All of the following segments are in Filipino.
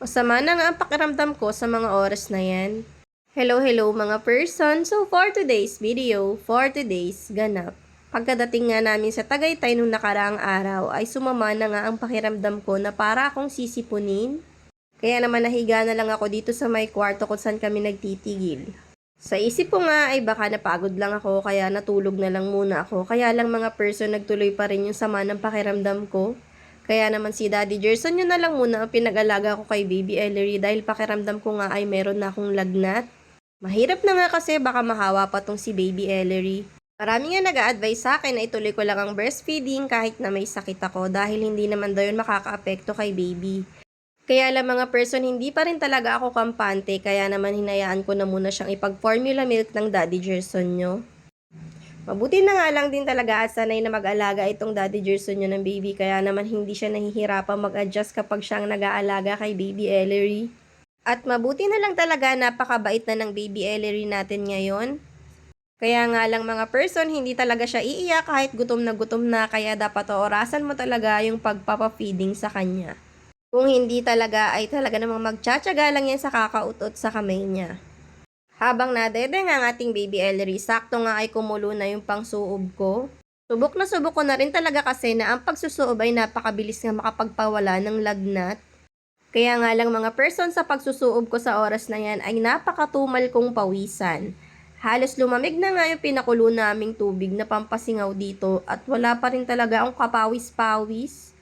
Masama na nga ang pakiramdam ko sa mga oras na yan. Hello, hello mga person. So for today's video, for today's ganap. Pagkadating nga namin sa Tagaytay nung nakaraang araw ay sumama na nga ang pakiramdam ko na para akong sisipunin. Kaya naman nahiga na lang ako dito sa may kwarto kung saan kami nagtitigil. Sa isip ko nga ay baka napagod lang ako kaya natulog na lang muna ako. Kaya lang mga person nagtuloy pa rin yung sama ng pakiramdam ko. Kaya naman si Daddy Jerson yun na lang muna ang pinag-alaga ko kay Baby Ellery dahil pakiramdam ko nga ay meron na akong lagnat. Mahirap na nga kasi baka mahawa pa tong si Baby Ellery. Marami nga nag-a-advise sa akin na ituloy ko lang ang breastfeeding kahit na may sakit ako dahil hindi naman daw yun makaka-apekto kay baby. Kaya lang mga person, hindi pa rin talaga ako kampante kaya naman hinayaan ko na muna siyang ipag-formula milk ng Daddy Jerson nyo. Mabuti na nga lang din talaga at sanay na mag-alaga itong Daddy Jerson nyo ng baby kaya naman hindi siya nahihirapan mag-adjust kapag siyang nag-aalaga kay Baby Ellery. At mabuti na lang talaga napakabait na ng Baby Ellery natin ngayon. Kaya nga lang mga person, hindi talaga siya iiyak kahit gutom na gutom na kaya dapat orasan mo talaga yung pagpapafeeding sa kanya. Kung hindi talaga ay talaga namang magtsatsaga lang yan sa kakautot sa kamay niya. Habang nadede nga ang ating baby Ellery, sakto nga ay kumulo na yung pangsuob ko. Subok na subok ko na rin talaga kasi na ang pagsusuob ay napakabilis nga makapagpawala ng lagnat. Kaya nga lang mga person sa pagsusuob ko sa oras na yan ay napakatumal kong pawisan. Halos lumamig na nga yung pinakulo naming tubig na pampasingaw dito at wala pa rin talaga akong kapawis-pawis.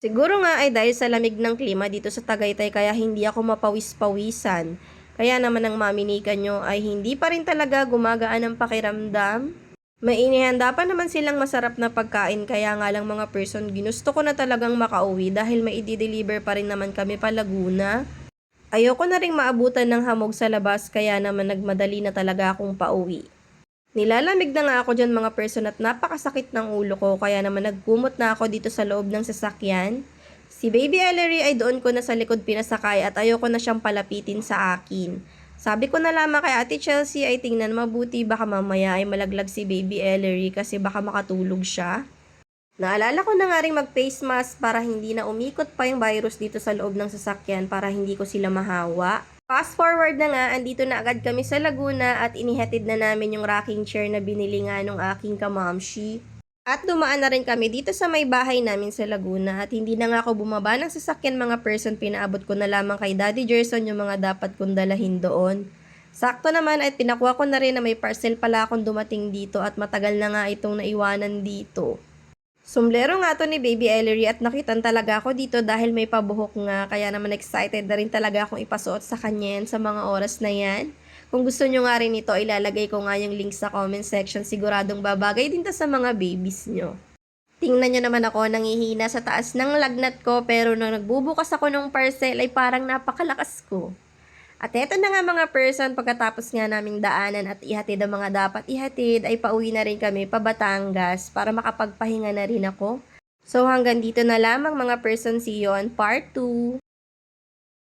Siguro nga ay dahil sa lamig ng klima dito sa Tagaytay kaya hindi ako mapawis-pawisan. Kaya naman ang maminikan nyo ay hindi pa rin talaga gumagaan ang pakiramdam. May inihanda pa naman silang masarap na pagkain kaya nga lang mga person ginusto ko na talagang makauwi dahil may i-deliver pa rin naman kami pa Laguna. Ayoko na rin maabutan ng hamog sa labas kaya naman nagmadali na talaga akong pauwi. Nilalamig na nga ako dyan mga person at napakasakit ng ulo ko kaya naman nagkumot na ako dito sa loob ng sasakyan. Si Baby Ellery ay doon ko na sa likod pinasakay at ayoko na siyang palapitin sa akin. Sabi ko na lamang kay Ate Chelsea ay tingnan mabuti baka mamaya ay malaglag si Baby Ellery kasi baka makatulog siya. Naalala ko na nga rin mag-face mask para hindi na umikot pa yung virus dito sa loob ng sasakyan para hindi ko sila mahawa. Fast forward na nga, andito na agad kami sa Laguna at inihatid na namin yung rocking chair na binili nga nung aking kamamshi. At dumaan na rin kami dito sa may bahay namin sa Laguna at hindi na nga ako bumaba ng sasakyan mga person pinaabot ko na lamang kay Daddy Jerson yung mga dapat kong dalahin doon. Sakto naman at pinakuha ko na rin na may parcel pala akong dumating dito at matagal na nga itong naiwanan dito. Sumblero nga to ni Baby Ellery at nakitan talaga ako dito dahil may pabuhok nga kaya naman excited na rin talaga akong ipasuot sa kanya sa mga oras na yan. Kung gusto nyo nga rin ito, ilalagay ko nga yung link sa comment section. Siguradong babagay din to sa mga babies nyo. Tingnan nyo naman ako, nangihina sa taas ng lagnat ko pero nung nagbubukas ako ng parcel ay parang napakalakas ko. At eto na nga mga person, pagkatapos nga naming daanan at ihatid ang mga dapat ihatid, ay pauwi na rin kami pa Batangas para makapagpahinga na rin ako. So hanggang dito na lamang mga person, see you on part 2.